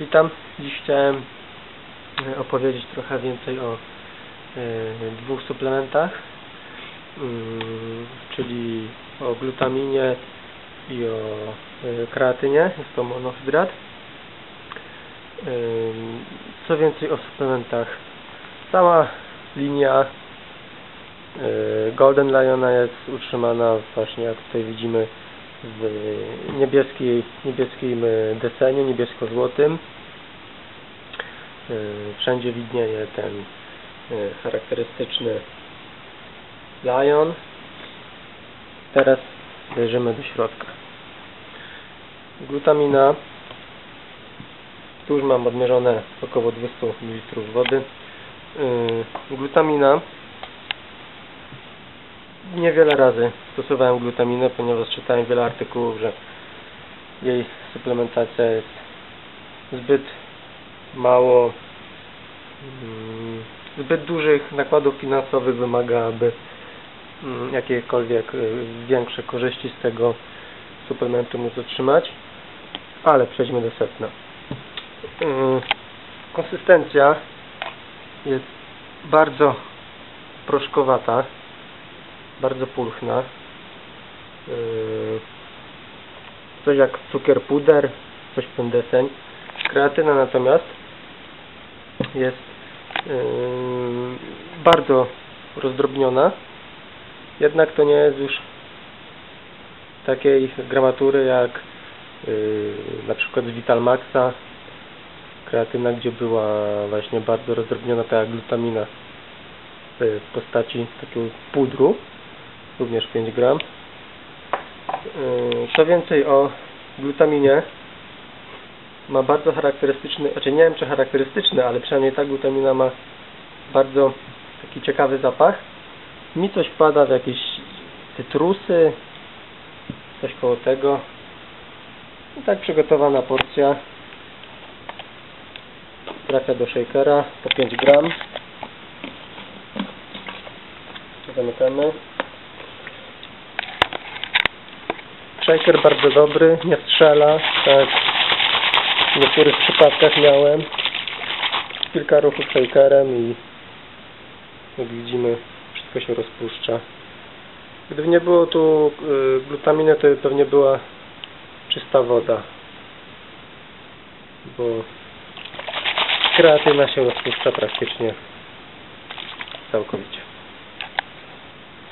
Witam. Dziś chciałem y, opowiedzieć trochę więcej o y, dwóch suplementach, mm, czyli o glutaminie i o y, kreatynie. Jest to monohydrat. Y, Co więcej o suplementach. Cała linia Golden Liona jest utrzymana właśnie jak tutaj widzimy w niebieskiej, niebieskim y, desenie, niebiesko-złotym. Y, Wszędzie widnieje ten y, charakterystyczny lion. Teraz zajrzymy do środka. Glutamina. Tu już mam odmierzone około 200 ml wody. Glutamina niewiele razy stosowałem glutaminę, ponieważ czytałem wiele artykułów, że jej suplementacja jest zbyt mało mm, zbyt dużych nakładów finansowych wymaga, aby mm, jakiekolwiek y, większe korzyści z tego suplementu móc otrzymać. Ale przejdźmy do sedna. Y, Konsystencja jest bardzo proszkowata bardzo pulchna. Yy, Coś jak cukier puder, coś w ten deseń. Kreatyna natomiast jest yy, bardzo rozdrobniona. Jednak to nie jest już takiej gramatury jak yy, na przykład z Vitalmaxa kreatyna, gdzie była właśnie bardzo rozdrobniona ta glutamina w postaci takiego pudru również 5 gram. Yy, Co więcej o glutaminie ma bardzo charakterystyczny, znaczy nie wiem czy charakterystyczny, ale przynajmniej ta glutamina ma bardzo taki ciekawy zapach. Mi coś wpada w jakieś cytrusy, coś koło tego. I tak przygotowana porcja trafia do shakera po 5 gram. Zamykamy. Shaker bardzo dobry, nie strzela, tak w niektórych przypadkach miałem. Kilka ruchów shakerem i jak widzimy wszystko się rozpuszcza. Gdyby nie było tu y, glutaminy, to pewnie była czysta woda. Bo kreatyna się rozpuszcza praktycznie całkowicie.